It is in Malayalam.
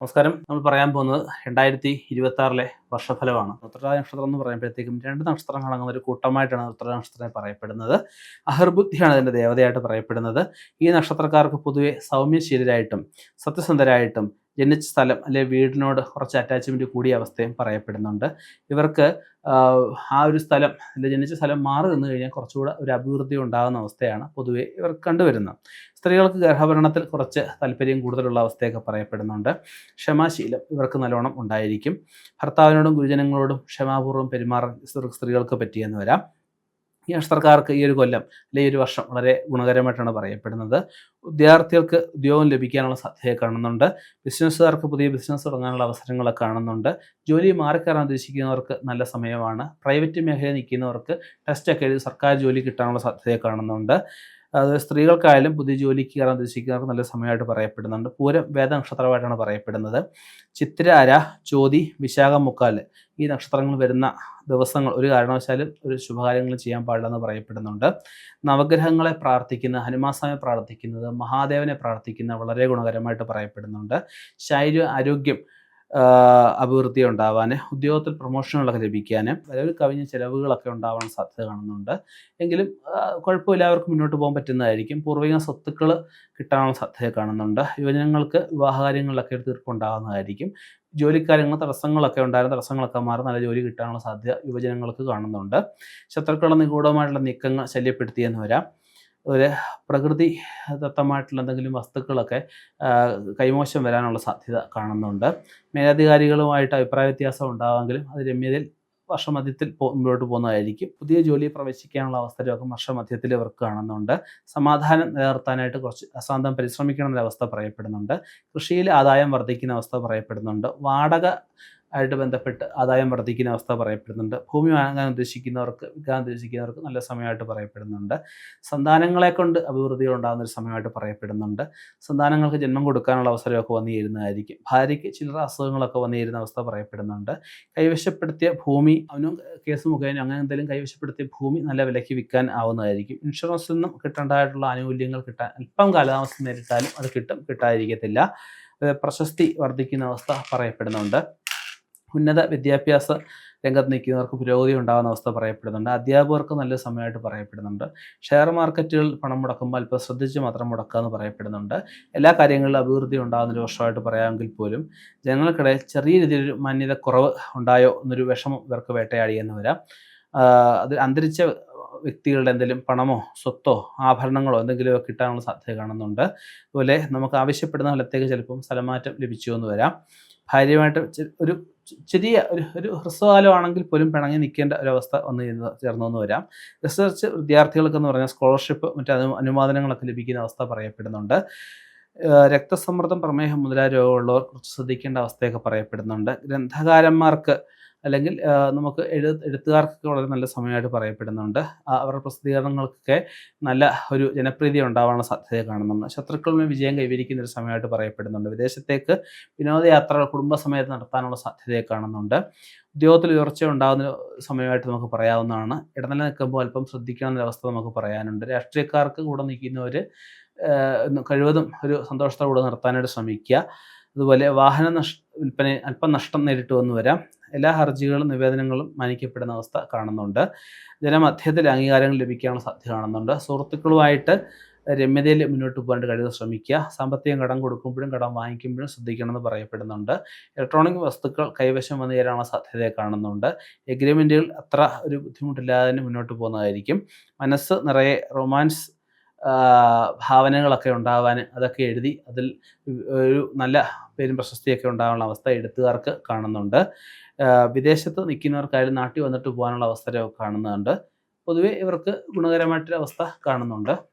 നമസ്കാരം. നമ്മൾ പറയാൻ പോകുന്നത് രണ്ടായിരത്തി ഇരുപത്തി ആറിലെ വർഷഫലമാണ്. ഉത്തരാ നക്ഷത്രം എന്ന് പറയുമ്പോഴത്തേക്കും രണ്ട് നക്ഷത്രങ്ങൾ അടങ്ങുന്ന ഒരു കൂട്ടമായിട്ടാണ് ഉത്തര നക്ഷത്രത്തെ പറയപ്പെടുന്നത്. അഹർബുദ്ധിയാണ് അതിന്റെ ദേവതയായിട്ട് പറയപ്പെടുന്നത്. ഈ നക്ഷത്രക്കാർക്ക് പൊതുവെ സൗമ്യശീലരായിട്ടും സത്യസന്ധരായിട്ടും ജനിച്ച സ്ഥലം അല്ലെ വീടിനോട് കുറച്ച് അറ്റാച്ച്മെന്റ് കൂടിയ അവസ്ഥയും പറയപ്പെടുന്നുണ്ട്. ഇവർക്ക് ആ ഒരു സ്ഥലം അല്ലെ ജനിച്ച സ്ഥലം മാറി നിന്ന് കഴിഞ്ഞാൽ കുറച്ചുകൂടെ ഒരു അഭിവൃദ്ധി ഉണ്ടാകുന്ന അവസ്ഥയാണ് പൊതുവെ ഇവർ കണ്ടുവരുന്നത്. സ്ത്രീകൾക്ക് ഗർഭഭരണത്തിൽ കുറച്ച് താല്പര്യം കൂടുതലുള്ള അവസ്ഥയൊക്കെ പറയപ്പെടുന്നുണ്ട്. ക്ഷമാശീലം ഇവർക്ക് നല്ലോണം ഉണ്ടായിരിക്കും. ഭർത്താവിനോടും ഗുരുജനങ്ങളോടും ക്ഷമാപൂർവം പെരുമാറാൻ സ്ത്രീകൾക്ക് പറ്റിയെന്ന് വരാം. ഈ നക്ഷത്രക്കാർക്ക് ഈ ഒരു കൊല്ലം അല്ലെങ്കിൽ ഈ ഒരു വർഷം വളരെ ഗുണകരമായിട്ടാണ് പറയപ്പെടുന്നത്. വിദ്യാർത്ഥികൾക്ക് ഉദ്യോഗം ലഭിക്കാനുള്ള സാധ്യത കാണുന്നുണ്ട്. ബിസിനസ്സുകാർക്ക് പുതിയ ബിസിനസ് തുടങ്ങാനുള്ള അവസരങ്ങളൊക്കെ കാണുന്നുണ്ട്. ജോലി മാറിക്കയറാൻ ഉദ്ദേശിക്കുന്നവർക്ക് നല്ല സമയമാണ്. പ്രൈവറ്റ് മേഖലയിൽ നിൽക്കുന്നവർക്ക് ടെസ്റ്റൊക്കെ എഴുതി സർക്കാർ ജോലി കിട്ടാനുള്ള സാധ്യത കാണുന്നുണ്ട്. അത് സ്ത്രീകൾക്കായാലും പുതിയ ജോലിക്ക് കയറാൻ ഉദ്ദേശിക്കുന്നവർക്ക് നല്ല സമയമായിട്ട് പറയപ്പെടുന്നുണ്ട്. പൂരം വേദ നക്ഷത്രമായിട്ടാണ് പറയപ്പെടുന്നത്. ചിത്രാര ചോതി വിശാഖം മുക്കാൽ ഈ നക്ഷത്രങ്ങൾ വരുന്ന ദിവസങ്ങൾ ഒരു കാരണവശാലും ഒരു ശുഭകാര്യങ്ങൾ ചെയ്യാൻ പാടില്ലെന്ന് പറയപ്പെടുന്നുണ്ട്. നവഗ്രഹങ്ങളെ പ്രാർത്ഥിക്കുന്ന ഹനുമാസ്വാമി പ്രാർത്ഥിക്കുന്നത് മഹാദേവനെ പ്രാർത്ഥിക്കുന്ന വളരെ ഗുണകരമായിട്ട് പറയപ്പെടുന്നുണ്ട്. ശാരീരിക ആരോഗ്യം അഭിവൃദ്ധി ഉണ്ടാവാൻ ഉദ്യോഗത്തിൽ പ്രൊമോഷനുകളൊക്കെ ലഭിക്കാൻ വരവ് കവിഞ്ഞ ചിലവുകളൊക്കെ ഉണ്ടാവാൻ സാധ്യത കാണുന്നുണ്ട്. എങ്കിലും കുഴപ്പമില്ല അവർക്ക് മുന്നോട്ട് പോകാൻ പറ്റുന്നതായിരിക്കും. പൂർവിക സ്വത്തുക്കൾ കിട്ടാനുള്ള സാധ്യത കാണുന്നുണ്ട്. യുവജനങ്ങൾക്ക് വിവാഹകാര്യങ്ങളിലൊക്കെ തീർപ്പുണ്ടാകുന്നതായിരിക്കും ജോലിക്കാര്യങ്ങൾ തടസ്സങ്ങളൊക്കെ ഉണ്ടായിരുന്ന തടസ്സങ്ങളൊക്കെ മാറി നല്ല ജോലി കിട്ടാനുള്ള സാധ്യത യുവജനങ്ങൾക്ക് കാണുന്നുണ്ട്. ശത്രുക്കളുടെ നിഗൂഢമായിട്ടുള്ള നീക്കങ്ങൾ ശല്യപ്പെടുത്തിയെന്ന് വരാം. ഒരു പ്രകൃതി ദത്തമായിട്ടുള്ള എന്തെങ്കിലും വസ്തുക്കളൊക്കെ കൈമോശം വരാനുള്ള സാധ്യത കാണുന്നുണ്ട്. മേലധികാരികളുമായിട്ട് അഭിപ്രായ വ്യത്യാസം ഉണ്ടാകുമെങ്കിലും അത് രമ്യതയിൽ വർഷമധ്യത്തിൽ മുമ്പോട്ട് പോകുന്നതായിരിക്കും. പുതിയ ജോലി പ്രവേശിക്കാനുള്ള അവസരമൊക്കെ വർഷമധ്യത്തിൽ ഇവർക്ക് കാണുന്നുണ്ട്. സമാധാനം നിലനിർത്താനായിട്ട് കുറച്ച് അസാന്തം പരിശ്രമിക്കണം എന്ന അവസ്ഥ പറയപ്പെടുന്നുണ്ട്. കൃഷിയിൽ ആദായം വർദ്ധിക്കുന്ന അവസ്ഥ പറയപ്പെടുന്നുണ്ട്. വാടക ആയിട്ട് ബന്ധപ്പെട്ട് ആദായം വർദ്ധിക്കുന്ന അവസ്ഥ പറയപ്പെടുന്നുണ്ട്. ഭൂമി വാങ്ങാൻ ഉദ്ദേശിക്കുന്നവർക്ക് വിൽക്കാൻ ഉദ്ദേശിക്കുന്നവർക്ക് നല്ല സമയമായിട്ട് പറയപ്പെടുന്നുണ്ട്. സന്താനങ്ങളെ കൊണ്ട് അഭിവൃദ്ധികൾ ഉണ്ടാകുന്ന ഒരു സമയമായിട്ട് പറയപ്പെടുന്നുണ്ട്. സന്താനങ്ങൾക്ക് ജന്മം കൊടുക്കാനുള്ള അവസരമൊക്കെ വന്നു ചേരുന്നതായിരിക്കും. ഭാര്യയ്ക്ക് ചില്ലറ അസുഖങ്ങളൊക്കെ വന്നു ചേരുന്ന അവസ്ഥ പറയപ്പെടുന്നുണ്ട്. കൈവശപ്പെടുത്തിയ ഭൂമി അവനും കേസ് മുഖേന അങ്ങനെ എന്തെങ്കിലും കൈവശപ്പെടുത്തിയ ഭൂമി നല്ല വിലയ്ക്ക് വിൽക്കാൻ ആവുന്നതായിരിക്കും. ഇൻഷുറൻസിൽ നിന്നും കിട്ടേണ്ടതായിട്ടുള്ള ആനുകൂല്യങ്ങൾ കിട്ടാൻ അല്പം കാലതാമസം നേരിട്ടാലും അത് കിട്ടും കിട്ടാതിരിക്കത്തില്ല. പ്രശസ്തി വർദ്ധിക്കുന്ന അവസ്ഥ പറയപ്പെടുന്നുണ്ട്. ഉന്നത വിദ്യാഭ്യാസ രംഗത്ത് നിൽക്കുന്നവർക്ക് പുരോഗതി ഉണ്ടാകുന്ന അവസ്ഥ പറയപ്പെടുന്നുണ്ട്. അധ്യാപകർക്ക് നല്ല സമയമായിട്ട് പറയപ്പെടുന്നുണ്ട്. ഷെയർ മാർക്കറ്റുകൾ പണം മുടക്കുമ്പോൾ അല്പം ശ്രദ്ധിച്ച് മാത്രം മുടക്കുക എന്ന് പറയപ്പെടുന്നുണ്ട്. എല്ലാ കാര്യങ്ങളിലും അഭിവൃദ്ധി ഉണ്ടാകുന്ന ഒരു വർഷമായിട്ട് പറയാമെങ്കിൽ പോലും ജനങ്ങൾക്കിടയിൽ ചെറിയ രീതിയിലൊരു മാന്യത കുറവ് ഉണ്ടായോ എന്നൊരു വിഷമം ഇവർക്ക് വേട്ടയാടിയെന്ന് വരാം. അത് അന്തരിച്ച വ്യക്തികളുടെ എന്തെങ്കിലും പണമോ സ്വത്തോ ആഭരണങ്ങളോ എന്തെങ്കിലുമോ കിട്ടാനുള്ള സാധ്യത കാണുന്നുണ്ട്. അതുപോലെ നമുക്ക് ആവശ്യപ്പെടുന്ന സ്ഥലത്തേക്ക് ചിലപ്പം സ്ഥലമാറ്റം ലഭിച്ചു എന്ന് വരാം. ഭാര്യയുമായിട്ട് ഒരു ചെറിയ ഒരു ഒരു ഹ്രസ്വകാലമാണെങ്കിൽ പോലും പിണങ്ങി നിൽക്കേണ്ട ഒരവസ്ഥ വന്നു ചേർന്നു വന്ന് വരാം. റിസർച്ച് വിദ്യാർത്ഥികൾക്ക് എന്ന് പറഞ്ഞാൽ സ്കോളർഷിപ്പ് മറ്റു അനുവാദനങ്ങളൊക്കെ ലഭിക്കുന്ന അവസ്ഥ പറയപ്പെടുന്നുണ്ട്. രക്തസമ്മർദ്ദം പ്രമേഹം മുതലായ രോഗമുള്ളവർ കുറച്ച് ശ്രദ്ധിക്കേണ്ട അവസ്ഥയൊക്കെ പറയപ്പെടുന്നുണ്ട്. ഗ്രന്ഥകാരന്മാർക്ക് അല്ലെങ്കിൽ നമുക്ക് എഴു എഴുത്തുകാർക്കൊക്കെ വളരെ നല്ല സമയമായിട്ട് പറയപ്പെടുന്നുണ്ട്. അവരുടെ പ്രസിദ്ധീകരണങ്ങൾക്കൊക്കെ നല്ല ഒരു ജനപ്രീതി ഉണ്ടാവാനുള്ള സാധ്യത കാണുന്നുണ്ട്. ശത്രുക്കളുടെ വിജയം കൈവരിക്കുന്ന ഒരു സമയമായിട്ട് പറയപ്പെടുന്നുണ്ട്. വിദേശത്തേക്ക് വിനോദയാത്രകൾ കുടുംബസമയത്ത് നടത്താനുള്ള സാധ്യതയെ കാണുന്നുണ്ട്. ഉദ്യോഗത്തിൽ ഉയർച്ച ഉണ്ടാകുന്ന സമയമായിട്ട് നമുക്ക് പറയാവുന്നതാണ്. ഇടനില നിൽക്കുമ്പോൾ അല്പം ശ്രദ്ധിക്കണം അവസ്ഥ നമുക്ക് പറയാനുണ്ട്. രാഷ്ട്രീയക്കാർക്ക് കൂടെ നിൽക്കുന്നവർ കഴിവതും ഒരു സന്തോഷത്തോടെ കൂടെ നിർത്താനായിട്ട് ശ്രമിക്കുക. അതുപോലെ വാഹന നഷ്ട വിൽപ്പന അല്പം നഷ്ടം നേരിട്ട് വന്നു വരാം. എല്ലാ ഹർജികളും നിവേദനങ്ങളും മാനിക്കപ്പെടുന്ന അവസ്ഥ കാണുന്നുണ്ട്. ജനമധ്യത്തിൽ അംഗീകാരങ്ങൾ ലഭിക്കാനുള്ള സാധ്യത കാണുന്നുണ്ട്. സുഹൃത്തുക്കളുമായിട്ട് രമ്യതയിൽ മുന്നോട്ട് പോകാനായിട്ട് കഴിവ് ശ്രമിക്കുക. സാമ്പത്തികം കടം കൊടുക്കുമ്പോഴും കടം വാങ്ങിക്കുമ്പോഴും ശ്രദ്ധിക്കണമെന്ന് പറയപ്പെടുന്നുണ്ട്. ഇലക്ട്രോണിക് വസ്തുക്കൾ കൈവശം വന്നു ചേരാനുള്ള സാധ്യതയെ കാണുന്നുണ്ട്. എഗ്രിമെന്റുകൾ അത്ര ഒരു ബുദ്ധിമുട്ടില്ലാതെ തന്നെ മുന്നോട്ട് പോകുന്നതായിരിക്കും. മനസ്സ് നിറയെ റൊമാൻസ് ഭാവനകളൊക്കെ ഉണ്ടാവാൻ അതൊക്കെ എഴുതി അതിൽ ഒരു നല്ല പേരും പ്രശസ്തിയൊക്കെ ഉണ്ടാകാനുള്ള അവസ്ഥ എഴുത്തുകാർക്ക് കാണുന്നുണ്ട്. വിദേശത്ത് നിൽക്കുന്നവർക്കായാലും നാട്ടിൽ വന്നിട്ട് പോകാനുള്ള അവസരമൊക്കെ കാണുന്നുണ്ട്. പൊതുവേ ഇവർക്ക് ഗുണകരമായിട്ടൊരു അവസ്ഥ കാണുന്നുണ്ട്.